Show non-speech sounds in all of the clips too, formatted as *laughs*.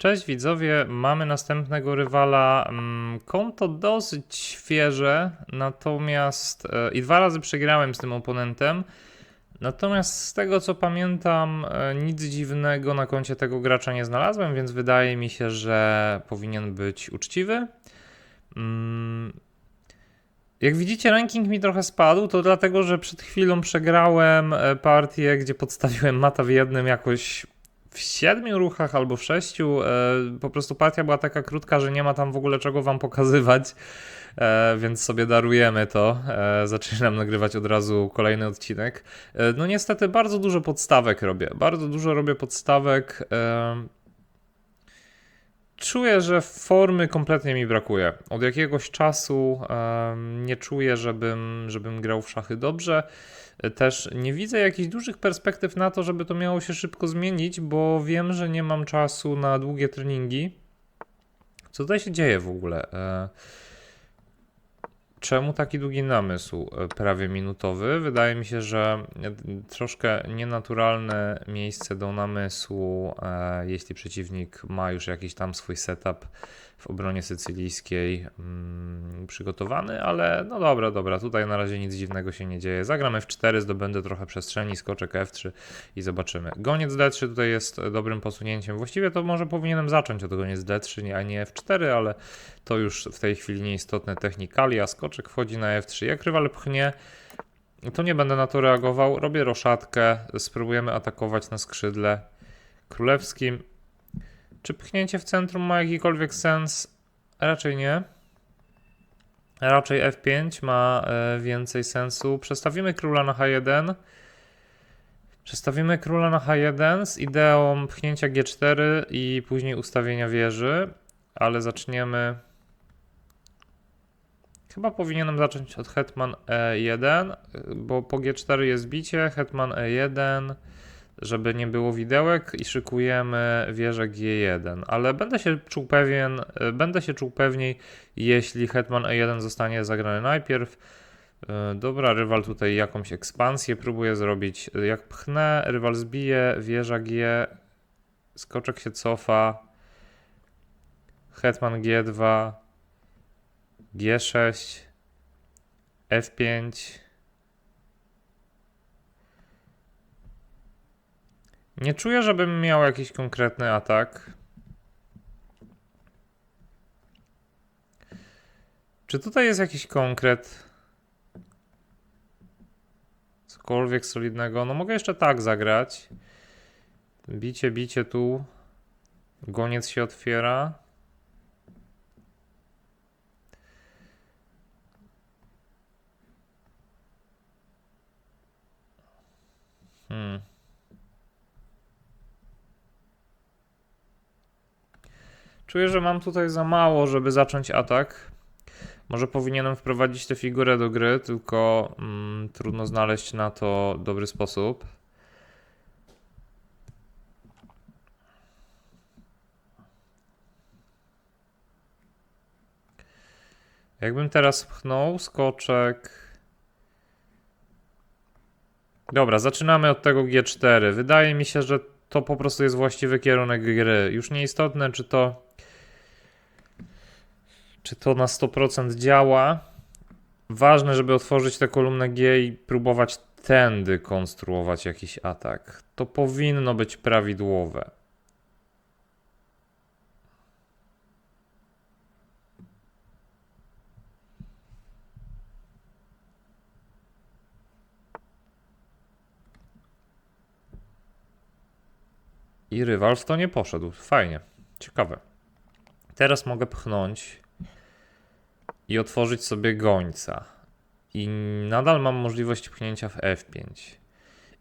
Cześć widzowie, mamy następnego rywala. Mm, Konto dosyć świeże, natomiast e, i dwa razy przegrałem z tym oponentem. Natomiast z tego co pamiętam, e, nic dziwnego na koncie tego gracza nie znalazłem, więc wydaje mi się, że powinien być uczciwy. Mm, Jak widzicie, ranking mi trochę spadł, to dlatego, że przed chwilą przegrałem e, partię, gdzie podstawiłem mata w jednym jakoś w siedmiu ruchach albo w sześciu. E, po prostu partia była taka krótka, że nie ma tam w ogóle czego wam pokazywać, e, więc sobie darujemy to. E, zaczynam nagrywać od razu kolejny odcinek. No niestety bardzo dużo podstawek robię. Bardzo dużo robię podstawek. E, Czuję, że formy kompletnie mi brakuje. Od jakiegoś czasu nie czuję, żebym, żebym grał w szachy dobrze. E, Też nie widzę jakichś dużych perspektyw na to, żeby to miało się szybko zmienić, bo wiem, że nie mam czasu na długie treningi. Co tutaj się dzieje w ogóle? Czemu taki długi namysł, e, prawie minutowy? Wydaje mi się, że e, troszkę nienaturalne miejsce do namysłu, e, jeśli przeciwnik ma już jakiś tam swój setup w obronie sycylijskiej mm, przygotowany, ale no dobra, dobra, tutaj na razie nic dziwnego się nie dzieje. Zagramy F4, zdobędę trochę przestrzeni, skoczek F3 i zobaczymy. Goniec D3 tutaj jest dobrym posunięciem. Właściwie to może powinienem zacząć od goniec D3, a nie F4, ale to już w tej chwili nieistotne technikalia. Skoczek wchodzi na F3. Jak rywal pchnie, to nie będę na to reagował. Robię roszadkę, spróbujemy atakować na skrzydle królewskim. Czy pchnięcie w centrum ma jakikolwiek sens? Raczej nie. Raczej F5 ma e, więcej sensu. Przestawimy króla na H1. Przestawimy króla na H1 z ideą pchnięcia G4 i później ustawienia wieży, ale zaczniemy. Chyba powinienem zacząć od hetman E1, bo po G4 jest bicie, hetman E1, żeby nie było widełek i szykujemy wieżę G1, ale będę się czuł pewien, będę się czuł pewniej, jeśli hetman E1 zostanie zagrany najpierw. E, Dobra, rywal tutaj jakąś ekspansję próbuje zrobić. Jak pchnę, rywal zbije, wieża G, skoczek się cofa, hetman G2, G6, F5. Nie czuję, żebym miał jakiś konkretny atak. Czy tutaj jest jakiś konkret? Cokolwiek solidnego? No mogę jeszcze tak zagrać. Bicie, bicie tu. Goniec się otwiera. Hmm. Czuję, że mam tutaj za mało, żeby zacząć atak. Może powinienem wprowadzić tę figurę do gry, tylko mm, trudno znaleźć na to dobry sposób. Jakbym teraz pchnął skoczek. Dobra, zaczynamy od tego G4. Wydaje mi się, że to po prostu jest właściwy kierunek gry. Już nieistotne, czy to czy to na 100% działa. Ważne, żeby otworzyć tę kolumnę G i próbować tędy konstruować jakiś atak. To powinno być prawidłowe. I rywal w to nie poszedł. Fajnie. Ciekawe. Teraz mogę pchnąć i otworzyć sobie gońca. I nadal mam możliwość pchnięcia w F5.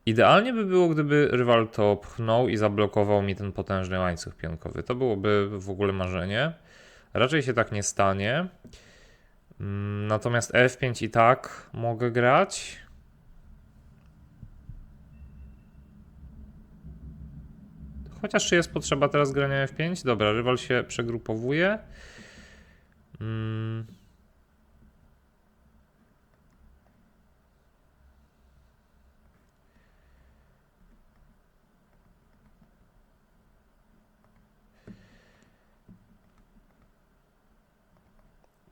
Idealnie by było, gdyby rywal to pchnął i zablokował mi ten potężny łańcuch pionkowy. To byłoby w ogóle marzenie. Raczej się tak nie stanie. Mm, Natomiast F5 i tak mogę grać. Chociaż czy jest potrzeba teraz grania F5? Dobra, rywal się przegrupowuje. Mm.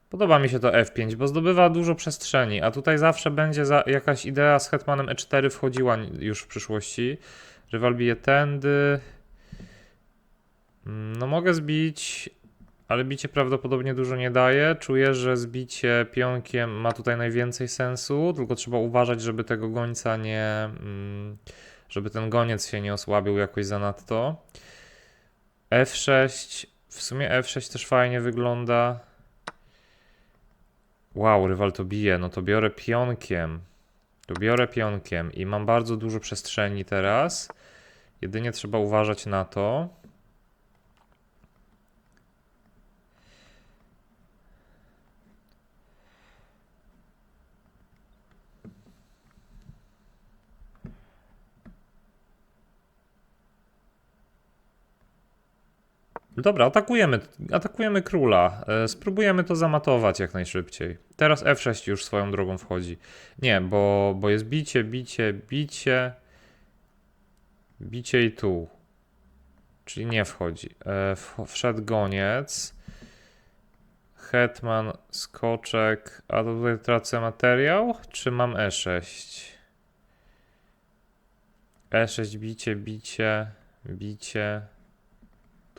Podoba mi się to F5, bo zdobywa dużo przestrzeni, a tutaj zawsze będzie jakaś idea z hetmanem E4 wchodziła już w przyszłości. Rywal bije tędy. Mm, No mogę zbić, ale bicie prawdopodobnie dużo nie daje. Czuję, że zbicie pionkiem ma tutaj najwięcej sensu, tylko trzeba uważać, żeby tego gońca nie... mm, żeby ten goniec się nie osłabił jakoś zanadto. F6, w sumie F6 też fajnie wygląda. Wow, rywal to bije, no to biorę pionkiem. To biorę pionkiem i mam bardzo dużo przestrzeni teraz. Jedynie trzeba uważać na to. Dobra, atakujemy, atakujemy króla. E, Spróbujemy to zamatować jak najszybciej. Teraz F6 już swoją drogą wchodzi. Nie, bo, bo jest bicie, bicie, bicie. Bicie i tu. Czyli nie wchodzi. E, Wszedł goniec. Hetman, skoczek. A to tutaj tracę materiał? Czy mam E E6? E6, bicie, bicie, bicie.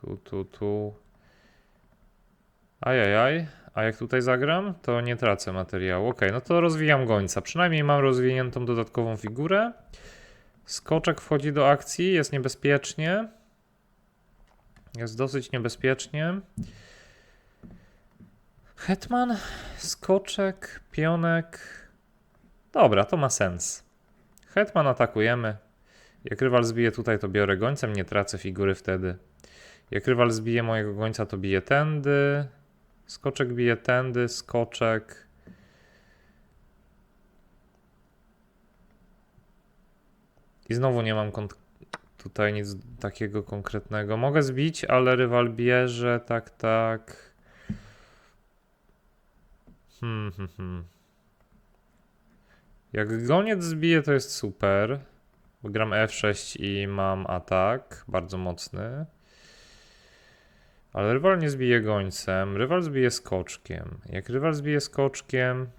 Tu, tu, tu. Ajajaj. A jak tutaj zagram, to nie tracę materiału. Ok, no to rozwijam gońca. Przynajmniej mam rozwiniętą dodatkową figurę. Skoczek wchodzi do akcji, jest niebezpiecznie. Jest dosyć niebezpiecznie. Hetman, skoczek, pionek. Dobra, to ma sens. Hetman atakujemy. Jak rywal zbije tutaj, to biorę gońcem, nie tracę figury wtedy. Jak rywal zbije mojego gońca, to bije tędy. Skoczek bije tędy, skoczek. I znowu nie mam tutaj nic takiego konkretnego. Mogę zbić, ale rywal bierze, tak, tak. Hmm, hmm, hmm. Jak goniec zbije, to jest super. Gram F6 i mam atak bardzo mocny. Ale rywal nie zbije gońcem, rywal zbije skoczkiem. Jak rywal zbije skoczkiem,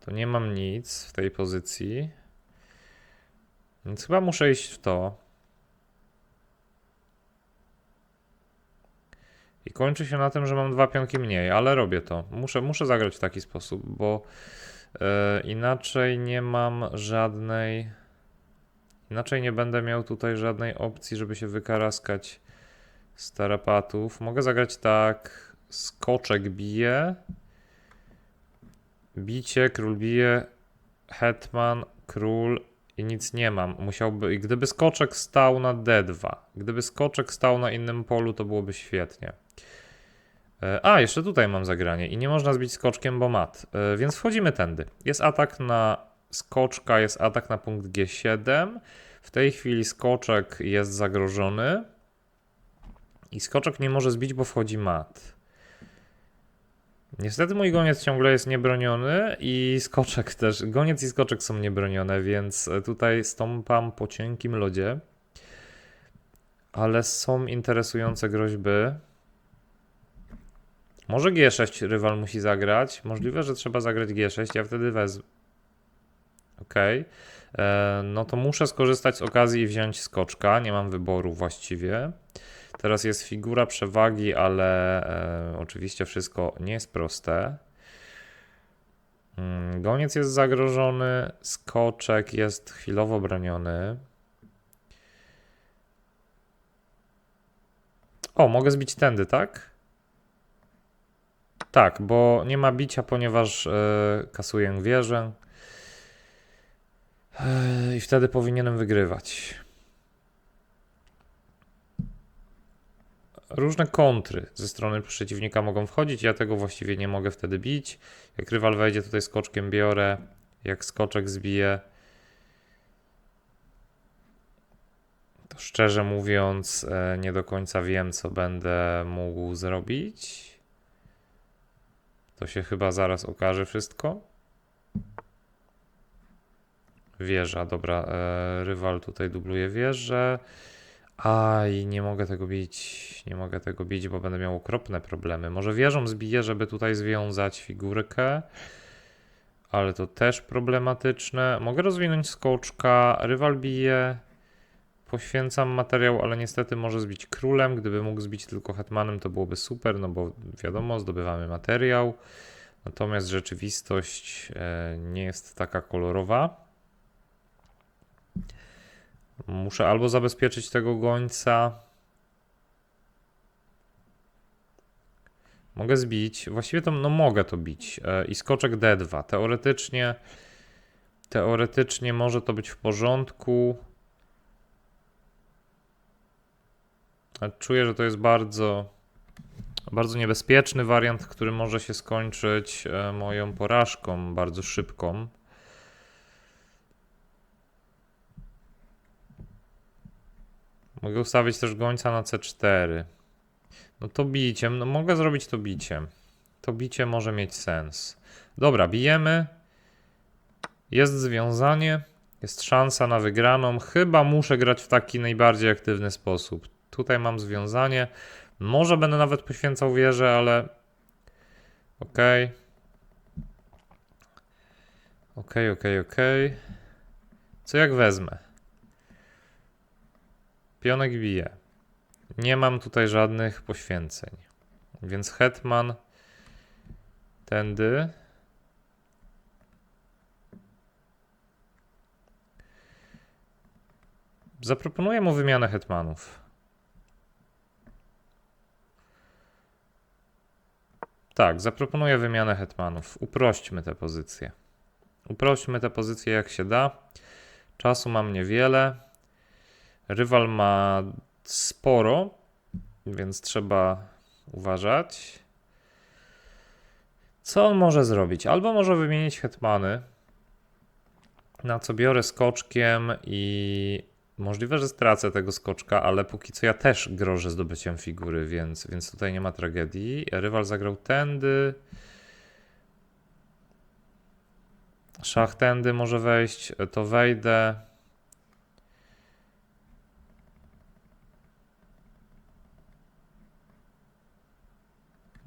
to nie mam nic w tej pozycji. Więc chyba muszę iść w to. I kończy się na tym, że mam dwa pionki mniej, ale robię to. Muszę, muszę zagrać w taki sposób, bo e, inaczej nie mam żadnej. Inaczej nie będę miał tutaj żadnej opcji, żeby się wykaraskać z tarapatów. Mogę zagrać tak. Skoczek bije. Bicie, król bije. Hetman, król i nic nie mam. Musiałby. I gdyby skoczek stał na D2, gdyby skoczek stał na innym polu, to byłoby świetnie. E, A, jeszcze tutaj mam zagranie i nie można zbić skoczkiem, bo mat. E, Więc wchodzimy tędy. Jest atak na skoczka, jest atak na punkt G7. W tej chwili skoczek jest zagrożony. I skoczek nie może zbić, bo wchodzi mat. Niestety mój goniec ciągle jest niebroniony i skoczek też. Goniec i skoczek są niebronione, więc tutaj stąpam po cienkim lodzie. Ale są interesujące groźby. Może G6 rywal musi zagrać. Możliwe, że trzeba zagrać G6. Ja wtedy wezmę. Okej. E, No to muszę skorzystać z okazji i wziąć skoczka. Nie mam wyboru właściwie. Teraz jest figura przewagi, ale e, oczywiście wszystko nie jest proste. Mm, Goniec jest zagrożony, skoczek jest chwilowo broniony. O, mogę zbić tędy, tak? Tak, bo nie ma bicia, ponieważ e, kasuję wieżę. E, I wtedy powinienem wygrywać. Różne kontry ze strony przeciwnika mogą wchodzić. Ja tego właściwie nie mogę wtedy bić. Jak rywal wejdzie tutaj skoczkiem, biorę. Jak skoczek zbije, to szczerze mówiąc, e, nie do końca wiem, co będę mógł zrobić. To się chyba zaraz okaże wszystko. Wieża, dobra. E, rywal tutaj dubluje wieżę. Aj, nie mogę tego bić. Nie mogę tego bić, bo będę miał okropne problemy. Może wieżą zbiję, żeby tutaj związać figurkę. Ale to też problematyczne. Mogę rozwinąć skoczka. Rywal bije. Poświęcam materiał, ale niestety może zbić królem. Gdyby mógł zbić tylko hetmanem, to byłoby super, no bo wiadomo, zdobywamy materiał. Natomiast rzeczywistość e, nie jest taka kolorowa. Muszę albo zabezpieczyć tego gońca. Mogę zbić. Właściwie to no mogę to bić. E, I skoczek D2. Teoretycznie teoretycznie może to być w porządku. Czuję, że to jest bardzo bardzo niebezpieczny wariant, który może się skończyć e, moją porażką bardzo szybką. Mogę ustawić też gońca na C4. No to biciem, no mogę zrobić to biciem. To bicie może mieć sens. Dobra, bijemy. Jest związanie. Jest szansa na wygraną. Chyba muszę grać w taki najbardziej aktywny sposób. Tutaj mam związanie. Może będę nawet poświęcał wieżę, ale. Okej. Okay. Okej, okay, okej, okay, okej. Co jak wezmę? Pionek bije. Nie mam tutaj żadnych poświęceń. Więc hetman tędy. Zaproponuję mu wymianę hetmanów. Tak, zaproponuję wymianę hetmanów. Uprośćmy te pozycje. Uprośćmy te pozycje jak się da. Czasu mam niewiele. Rywal ma sporo, więc trzeba uważać. Co on może zrobić? Albo może wymienić hetmany, na co biorę skoczkiem i możliwe, że stracę tego skoczka, ale póki co ja też grożę zdobyciem figury, więc, więc tutaj nie ma tragedii. Rywal zagrał tędy. Szach tędy może wejść, to wejdę.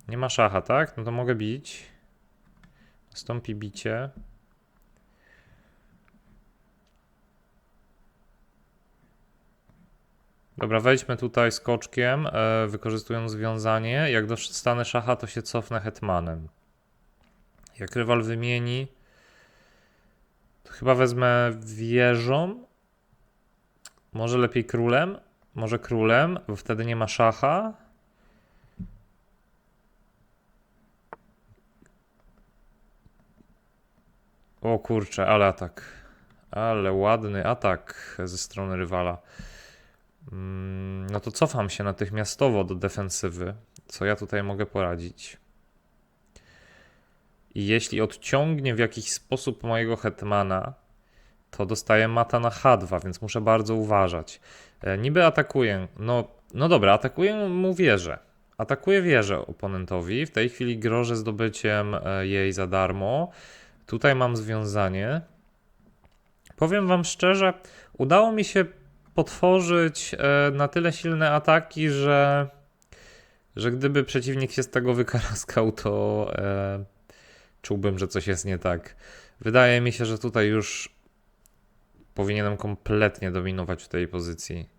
Nie ma szacha, tak? No to mogę bić. Nastąpi bicie. Dobra, wejdźmy tutaj skoczkiem, e, wykorzystując związanie. Jak dostanę szacha, to się cofnę hetmanem. Jak rywal wymieni, to chyba wezmę wieżą. Może lepiej królem. Może królem, bo wtedy nie ma szacha. O kurczę, ale atak. Ale ładny atak ze strony rywala. Mm, no to cofam się natychmiastowo do defensywy. Co ja tutaj mogę poradzić? I jeśli odciągnie w jakiś sposób mojego hetmana, to dostaję mata na H2, więc muszę bardzo uważać. E, niby atakuję. No, no dobra, atakuję mu wieżę. Atakuję wieżę oponentowi. W tej chwili grożę zdobyciem e, jej za darmo. Tutaj mam związanie. Powiem Wam szczerze, udało mi się potworzyć e, na tyle silne ataki, że, że gdyby przeciwnik się z tego wykaraskał, to e, czułbym, że coś jest nie tak. Wydaje mi się, że tutaj już powinienem kompletnie dominować w tej pozycji.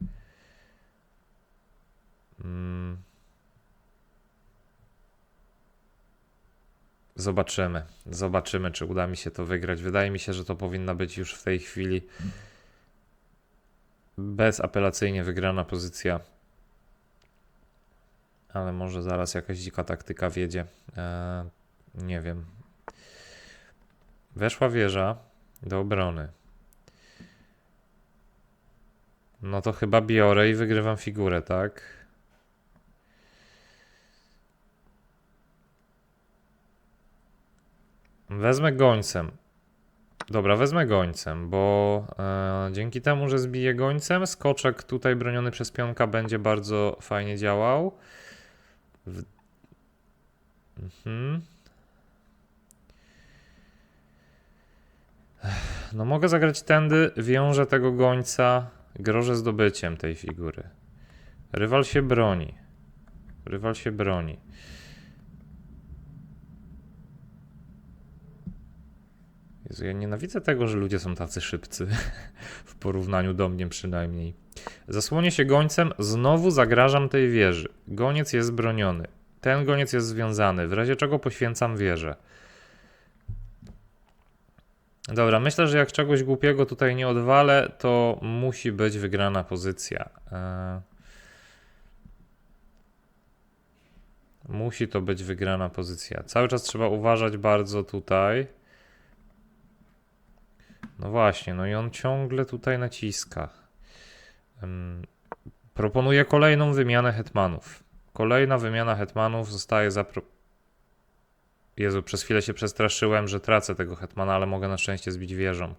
Hmm. Zobaczymy. Zobaczymy, czy uda mi się to wygrać. Wydaje mi się, że to powinna być już w tej chwili bezapelacyjnie wygrana pozycja. Ale może zaraz jakaś dzika taktyka wiedzie. Eee, nie wiem. Weszła wieża do obrony. No to chyba biorę i wygrywam figurę, tak? Wezmę gońcem. Dobra, wezmę gońcem, bo e, dzięki temu, że zbiję gońcem, skoczek tutaj broniony przez pionka będzie bardzo fajnie działał. W... Mhm. No mogę zagrać tędy, wiążę tego gońca, grożę zdobyciem tej figury. Rywal się broni. Rywal się broni. Jezu, ja nienawidzę tego, że ludzie są tacy szybcy. *laughs* w porównaniu do mnie przynajmniej. Zasłonię się gońcem, znowu zagrażam tej wieży. Goniec jest broniony. Ten goniec jest związany, w razie czego poświęcam wieżę. Dobra, myślę, że jak czegoś głupiego tutaj nie odwalę, to musi być wygrana pozycja. Eee, Musi to być wygrana pozycja. Cały czas trzeba uważać bardzo tutaj. No właśnie, no i on ciągle tutaj naciska. Proponuję kolejną wymianę hetmanów. Kolejna wymiana hetmanów zostaje zapro... Jezu, przez chwilę się przestraszyłem, że tracę tego hetmana, ale mogę na szczęście zbić wieżą.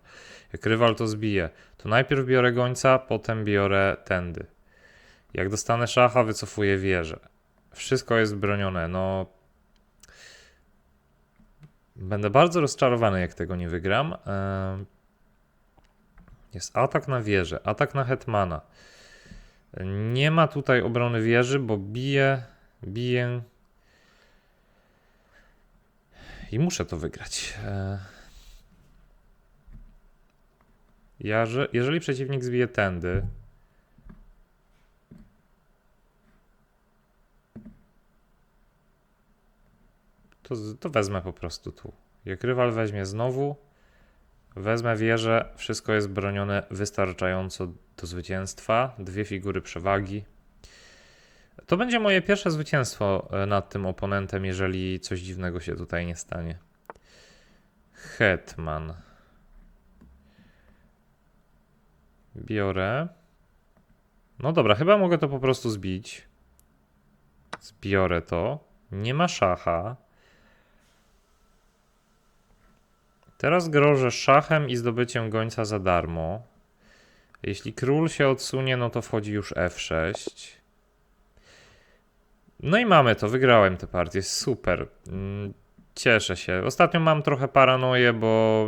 Jak rywal to zbije, to najpierw biorę gońca, potem biorę tędy. Jak dostanę szacha, wycofuję wieżę. Wszystko jest bronione, no... Będę bardzo rozczarowany, jak tego nie wygram. Em, Jest atak na wieżę, atak na hetmana. Nie ma tutaj obrony wieży, bo bije, bije. I muszę to wygrać. E, Ja, że, jeżeli przeciwnik zbije tędy. To, to wezmę po prostu tu. Jak rywal weźmie znowu, wezmę wieżę, wszystko jest bronione wystarczająco do zwycięstwa. Dwie figury przewagi. To będzie moje pierwsze zwycięstwo e, nad tym oponentem, jeżeli coś dziwnego się tutaj nie stanie. Hetman. Biorę. No dobra, chyba mogę to po prostu zbić. Zbiorę to. Nie ma szacha. Teraz grożę szachem i zdobyciem gońca za darmo. Jeśli król się odsunie, no to wchodzi już F6. No i mamy to, wygrałem tę partię, super. Mm, Cieszę się. Ostatnio mam trochę paranoję, bo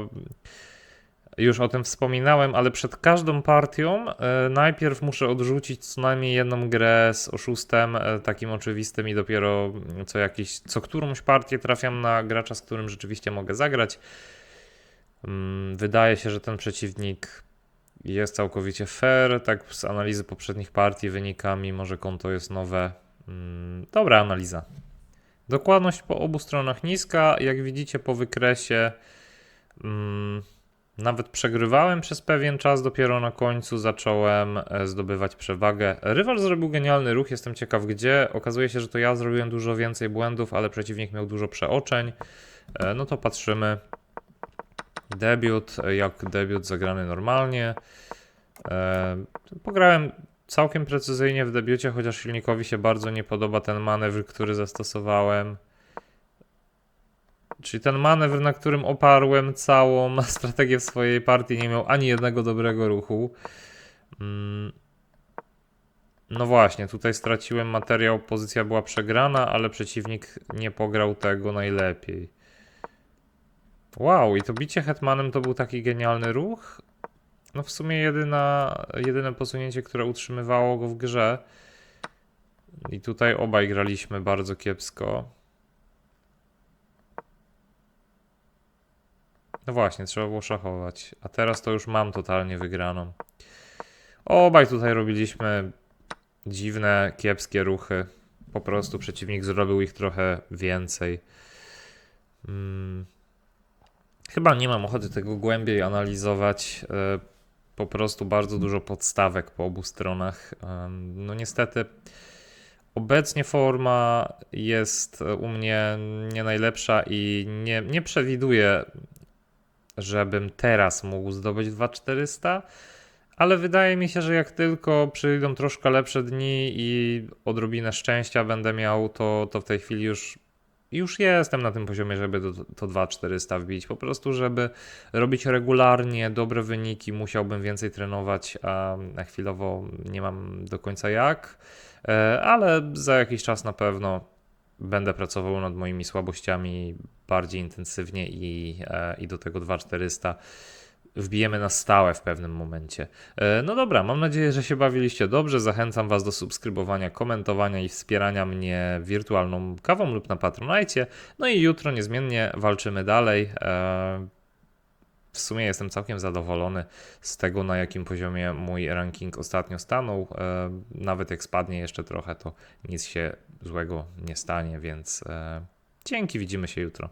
już o tym wspominałem, ale przed każdą partią e, najpierw muszę odrzucić co najmniej jedną grę z oszustem, e, takim oczywistym i dopiero co jakiś, co którąś partię trafiam na gracza, z którym rzeczywiście mogę zagrać. Mm, Wydaje się, że ten przeciwnik jest całkowicie fair. Tak z analizy poprzednich partii wynika, mimo że konto jest nowe. Mm, Dobra analiza. Dokładność po obu stronach niska. Jak widzicie po wykresie, mm, nawet przegrywałem przez pewien czas. Dopiero na końcu zacząłem e, zdobywać przewagę. Rywal zrobił genialny ruch. Jestem ciekaw gdzie. Okazuje się, że to ja zrobiłem dużo więcej błędów, ale przeciwnik miał dużo przeoczeń. E, No to patrzymy. Debiut, jak debiut zagrany normalnie. E, pograłem całkiem precyzyjnie w debiucie, chociaż silnikowi się bardzo nie podoba ten manewr, który zastosowałem. Czyli ten manewr, na którym oparłem całą *laughs* strategię w swojej partii, nie miał ani jednego dobrego ruchu. Mm. No właśnie, tutaj straciłem materiał, pozycja była przegrana, ale przeciwnik nie pograł tego najlepiej. Wow, i to bicie hetmanem to był taki genialny ruch. No w sumie jedyna, jedyne posunięcie, które utrzymywało go w grze. I tutaj obaj graliśmy bardzo kiepsko. No właśnie, trzeba było szachować. A teraz to już mam totalnie wygraną. Obaj tutaj robiliśmy dziwne, kiepskie ruchy. Po prostu przeciwnik zrobił ich trochę więcej. Mm. Chyba nie mam ochoty tego głębiej analizować. e, Po prostu bardzo dużo podstawek po obu stronach. Em, No niestety, obecnie forma jest e, u mnie nie najlepsza i nie, nie przewiduję, żebym teraz mógł zdobyć 2400. Ale wydaje mi się, że jak tylko przyjdą troszkę lepsze dni i odrobinę szczęścia będę miał, to, to w tej chwili już już jestem na tym poziomie, żeby to, to 2400 wbić. Po prostu, żeby robić regularnie dobre wyniki, musiałbym więcej trenować, a chwilowo nie mam do końca jak. E, Ale za jakiś czas na pewno będę pracował nad moimi słabościami bardziej intensywnie i, e, i do tego 2400 wbijemy na stałe w pewnym momencie. E, No dobra, mam nadzieję, że się bawiliście dobrze. Zachęcam Was do subskrybowania, komentowania i wspierania mnie wirtualną kawą lub na Patronajcie. No i jutro niezmiennie walczymy dalej. E, W sumie jestem całkiem zadowolony z tego, na jakim poziomie mój ranking ostatnio stanął. E, Nawet jak spadnie jeszcze trochę, to nic się złego nie stanie, więc dzięki, widzimy się jutro.